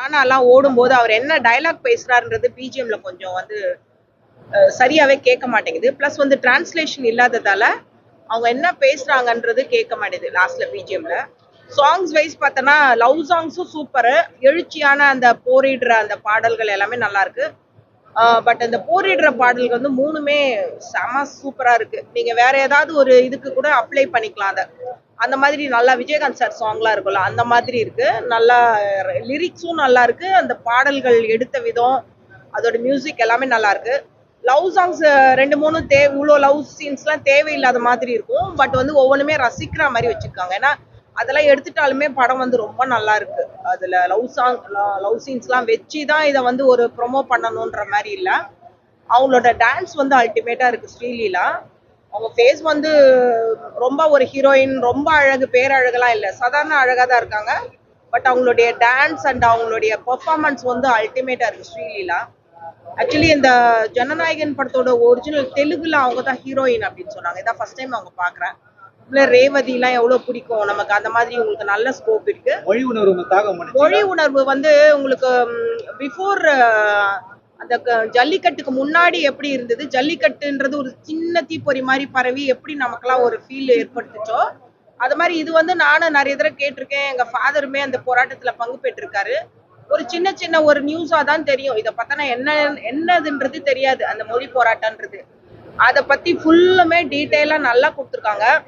ராணாலாம் ஓடும்போது அவர் என்ன டயலாக் பேசுறாருன்றது பிஜிஎம்ல கொஞ்சம் வந்து சரியாவே கேட்க மாட்டேங்குது. ப்ளஸ் வந்து டிரான்ஸ்லேஷன் இல்லாததால அவங்க என்ன பேசுறாங்கன்றது கேட்க மாட்டேங்குது லாஸ்ட்ல பிஜிஎம்ல சாங்ஸ் வைஸ் பார்த்தோன்னா லவ் சாங்ஸும் சூப்பரு எழுச்சியான அந்த போரிடுற அந்த பாடல்கள் எல்லாமே நல்லா இருக்கு. பட் அந்த போரிடுற பாடல்கள் வந்து மூணுமே செம சூப்பரா இருக்கு. நீங்க வேற ஏதாவது ஒரு இதுக்கு கூட அப்ளை பண்ணிக்கலாம் அதை. அந்த மாதிரி நல்லா விஜயகாந்த் சார் சாங்லாம் இருக்கும்ல அந்த மாதிரி இருக்கு. நல்லா லிரிக்ஸும் நல்லா இருக்கு. அந்த பாடல்கள் எடுத்த விதம் அதோட மியூசிக் எல்லாமே நல்லா இருக்கு. லவ் சாங்ஸ் ரெண்டு மூணு தே இவ்வளோ லவ் சீன்ஸ்லாம் தேவையில்லாத மாதிரி இருக்கும். பட் வந்து ஒவ்வொன்றுமே ரசிக்கிற மாதிரி வச்சுருக்காங்க. ஏன்னா அதெல்லாம் எடுத்துட்டாலுமே படம் வந்து ரொம்ப நல்லா இருக்கு. அதில் லவ் சாங் லவ் சீன்ஸ்லாம் வச்சு தான் இதை வந்து ஒரு ப்ரொமோ பண்ணணுன்ற மாதிரி இல்லை. அவங்களோட டான்ஸ் வந்து அல்டிமேட்டாக இருக்குது ஸ்ரீலீலா. அவங்க ஃபேஸ் வந்து ரொம்ப ஒரு ஹீரோயின் ரொம்ப அழகு பேரழகெல்லாம் இல்லை. சாதாரண அழகா தான் இருக்காங்க. பட் அவங்களுடைய டான்ஸ் அண்ட் அவங்களுடைய பெர்ஃபார்மன்ஸ் வந்து அல்டிமேட்டா இருக்கு ஸ்ரீலீலா. ஆக்சுவலி இந்த ஜனநாயகன் படத்தோட ஒரிஜினல் தெலுங்குல அவங்க தான் ஹீரோயின் அப்படின்னு சொன்னாங்க. இதான் ஃபர்ஸ்ட் டைம் அவங்க பாக்குறேன். இல்ல ரேவதிலாம் எவ்வளவு பிடிக்கும்? நமக்கு அந்த மாதிரி உங்களுக்கு நல்ல ஸ்கோப் இருக்கு. மொழி உணர்வு மொழி உணர்வு வந்து உங்களுக்கு பிஃபோர் அந்த க- ஜல்லிக்கட்டுக்கு முன்னாடி எப்படி இருந்தது? ஜல்லிக்கட்டுன்றது ஒரு சின்ன தீப்பொறி மாதிரி பரவி எப்படி நமக்கெல்லாம் ஒரு ஃபீல் ஏற்படுத்துச்சோ அது மாதிரி இது வந்து நானும் நிறைய தடவை கேட்டிருக்கேன். எங்க ஃபாதருமே அந்த போராட்டத்துல பங்கு பெற்றிருக்காரு. ஒரு சின்ன சின்ன ஒரு நியூஸா தான் தெரியும். இதை பார்த்தா என்ன என்னதுன்றது தெரியாது. அந்த மொழி போராட்டம்ன்றது. அதை பத்தி ஃபுல்லுமே டீட்டெயிலாக நல்லா கொடுத்துருக்காங்க.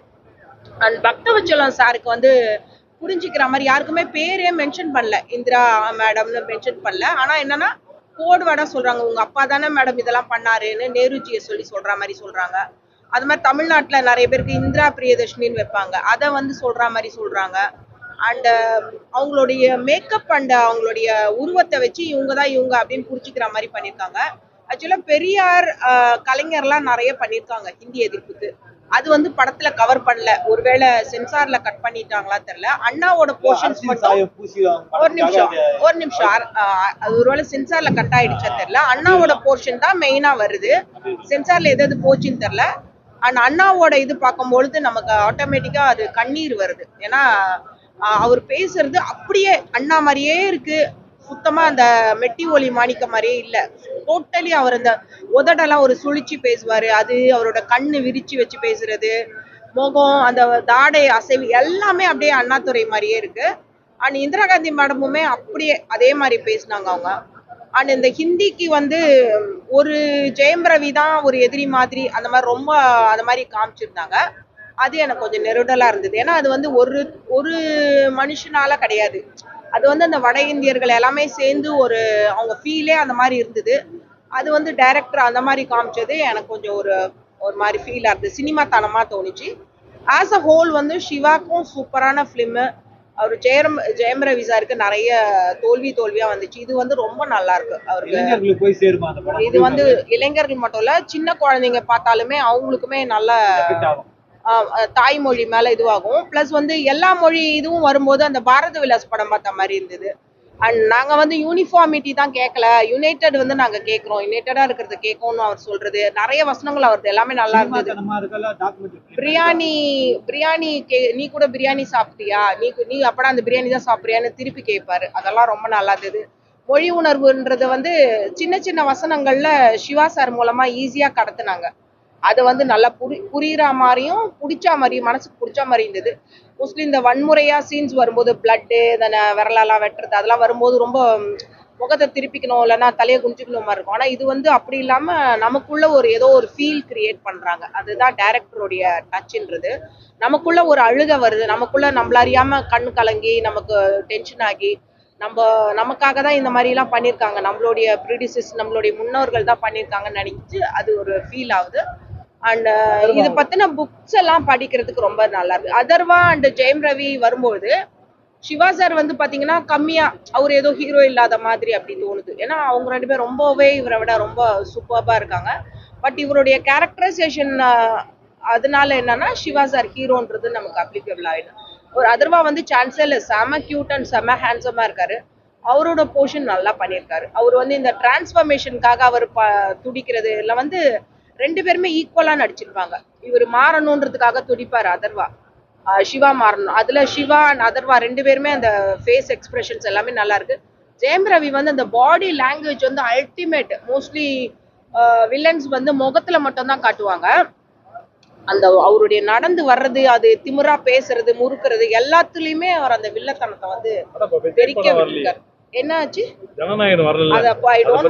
அண்ட் பக்தவச்சலம் சாருக்கு வந்து புரிஞ்சுக்கிற மாதிரி யாருக்குமே பேரே மென்ஷன் பண்ணல. இந்திரா மேடம்னு மென்ஷன் பண்ணல. ஆனா என்னன்னா கோடு வேடா சொல்றாங்க. உங்க அப்பா தானே மேடம் இதெல்லாம் பண்ணாருன்னு நேருஜியை சொல்லி சொல்ற மாதிரி சொல்றாங்க. அது மாதிரி தமிழ்நாட்டுல நிறைய பேருக்கு இந்திரா பிரியதர்ஷினின்னு வைப்பாங்க. அதை வந்து சொல்ற மாதிரி சொல்றாங்க. அண்ட் um, அவங்களுடைய மேக்கப் அண்ட் அவங்களுடைய உருவத்தை வச்சு இவங்க தான் இவங்க அப்படின்னு புரிச்சுக்கிற மாதிரி பண்ணியிருக்காங்க. ஆக்சுவலா பெரியார் ஆஹ், கலைஞர்லாம் நிறைய பண்ணியிருக்காங்க ஹிந்தி எதிர்ப்புக்கு. அது வந்து படத்துல கவர் பண்ணல. ஒருவேளை சென்சார்ல கட் பண்ணிட்டாங்களா தெரியல. அண்ணாவோட போர்ஷன்ஸ் மட்டும் ஒரு நிமிஷம் ஒரு நிமிஷம். அது ஒருவேளை சென்சார்ல கட் ஆயிடுச்சா தெரியல. அண்ணாவோட போர்ஷன் தான் மெயினா வருது. சென்சார்ல எது எது போச்சுன்னு தெரியல. அண்ட் அண்ணாவோட இது பார்க்கும்பொழுது நமக்கு ஆட்டோமேட்டிக்கா அது கண்ணீர் வருது. ஏன்னா அவர் பேசுறது அப்படியே அண்ணா மாதிரியே இருக்கு. சுத்தமா அந்த மெட்டி ஒலி மாணிக்க மாதிரியே இல்ல. டோட்டலி அவர் அந்த உதடெல்லாம் ஒரு சுழிச்சு பேசுவாரு. அது அவரோட கண்ணு விரிச்சு வச்சு பேசுறது முகம் அந்த தாடை அசைவு எல்லாமே அப்படியே அண்ணாதுரை மாதிரியே இருக்கு. அண்ட் இந்திரா காந்தி மேடமுமே அப்படியே அதே மாதிரி பேசினாங்க அவங்க. அண்ட் இந்த ஹிந்திக்கு வந்து ஒரு ஜெயம் ரவி தான் ஒரு எதிரி மாதிரி அந்த மாதிரி ரொம்ப அந்த மாதிரி காமிச்சிருந்தாங்க. அது எனக்கு கொஞ்சம் நெருடலா இருந்தது. ஏன்னா அது வந்து ஒரு ஒரு மனுஷனால கிடையாது. அது வந்து அந்த வட இந்தியர்கள் எல்லாமே சேர்ந்து ஒரு அவங்க ஃபீலே அந்த மாதிரி இருந்தது. அது வந்து டைரக்டர் அந்த மாதிரி காமிச்சது எனக்கு கொஞ்சம் ஒரு ஒரு மாதிரி ஃபீலா இருந்தது. சினிமா தனமா தோணுச்சு. ஆஸ் அ ஹோல் வந்து சிவாக்கும் சூப்பரான ஃபிலிமு அவர் ஜெயம் ஜெயம் ரவி சாருக்கு நிறைய தோல்வி தோல்வியா வந்துச்சு. இது வந்து ரொம்ப நல்லா இருக்கு அவருக்கு. இது வந்து இளைஞர்கள் மட்டும் இல்ல சின்ன குழந்தைங்க பார்த்தாலுமே அவங்களுக்குமே நல்ல தாய்மொழி மேல இதுவாகும். ப்ளஸ் வந்து எல்லா மொழி இதுவும் வரும்போது அந்த பாரத விலாஸ் படம் பார்த்த மாதிரி இருந்தது. அண்ட் நாங்க வந்து யூனிஃபார்மிட்டி தான் கேட்கல யுனைடெட் வந்து நாங்க கேட்கிறோம் யுனைடடா இருக்கிறது கேட்கணும்னு அவர் சொல்றது. நிறைய வசனங்கள் அவரது எல்லாமே நல்லா இருந்தது. பிரியாணி பிரியாணி கே நீ கூட பிரியாணி சாப்பிட்டியா? நீ நீ அப்படா அந்த பிரியாணி தான் சாப்பிட்றியான்னு திருப்பி கேட்பாரு அதெல்லாம் ரொம்ப நல்லா இருந்தது. மொழி உணர்வுன்றது வந்து சின்ன சின்ன வசனங்கள்ல சிவா சார் மூலமா ஈஸியா கடத்துனாங்க. அது வந்து நல்லா புரி புரியுற மாதிரியும் பிடிச்ச மாதிரியும் மனசுக்கு பிடிச்ச மாதிரி இருந்தது. மோஸ்ட்லி இந்த வன்முறையா சீன்ஸ் வரும்போது பிளட்டு இந்த விரலாலாம் விரலெல்லாம் வெட்டுறது அதெல்லாம் வரும்போது ரொம்ப முகத்தை திருப்பிக்கணும் இல்லைன்னா தலையை குஞ்சுக்கணும் மாதிரி இருக்கும். ஆனா இது வந்து அப்படி இல்லாம நமக்குள்ள ஒரு ஏதோ ஒரு ஃபீல் கிரியேட் பண்றாங்க. அதுதான் டேரக்டருடைய டச்சுன்றது நமக்குள்ள ஒரு அழுக வருது. நமக்குள்ள நம்மள கண் கலங்கி நமக்கு டென்ஷன் ஆகி நம்ம நமக்காக தான் இந்த மாதிரி எல்லாம் பண்ணியிருக்காங்க. நம்மளுடைய ப்ரீடிசஸ் நம்மளுடைய முன்னோர்கள் தான் பண்ணியிருக்காங்கன்னு நினைச்சு அது ஒரு ஃபீல் ஆகுது. அண்ட் இது பத்தின புக்ஸ் எல்லாம் படிக்கிறதுக்கு ரொம்ப நல்லா இருக்கு. அதர்வா அண்ட் ஜெயம் ரவி வரும்போது சிவா சார் வந்து பாத்தீங்கன்னா கம்மியா அவர் ஏதோ ஹீரோ இல்லாத மாதிரி அப்படி தோணுது. ஏன்னா அவங்க ரெண்டு பேரும் ரொம்பவே இவரை விட ரொம்ப சூப்பர்பா இருக்காங்க. பட் இவருடைய கேரக்டரைசேஷன் அதனால என்னன்னா சிவா சார் ஹீரோன்றது நமக்கு அப்ளிகபிள் ஆயிடும். ஒரு அதர்வா வந்து சான்ஸே இல்லை செம கியூட் அண்ட் செம ஹேண்ட்ஸமா இருக்காரு. அவரோட போர்ஷன் நல்லா பண்ணியிருக்காரு. அவர் வந்து இந்த டிரான்ஸ்ஃபர்மேஷனுக்காக அவர் ப துடிக்கிறது இல்லை வந்து ரெண்டு பேருமே ஈக்குவலா நடிச்சிருப்பாங்க. இவர் மாறணுன்றதுக்காக துடிப்பாரு அதர்வா. சிவா மாறணும். அதுல சிவா and அதர்வா ரெண்டு பேருமே அந்த ஃபேஸ் எக்ஸ்பிரஷன்ஸ் எல்லாமே நல்லா இருக்கு. ஜெயம் ரவி வந்து அந்த பாடி லாங்குவேஜ் வந்து அல்டிமேட் மோஸ்ட்லி வில்லன்ஸ் வந்து முகத்துல மட்டும் தான் காட்டுவாங்க. அந்த அவருடைய நடந்து வர்றது அது திமிரா பேசுறது முறுக்குறது எல்லாத்துலயுமே அவர் அந்த வில்லத்தனத்தை வந்து தெரிக்க விட்டுருக்காரு. என்னாச்சு? ஜனநாயகன் வரல. அத ஐ டோன்ட்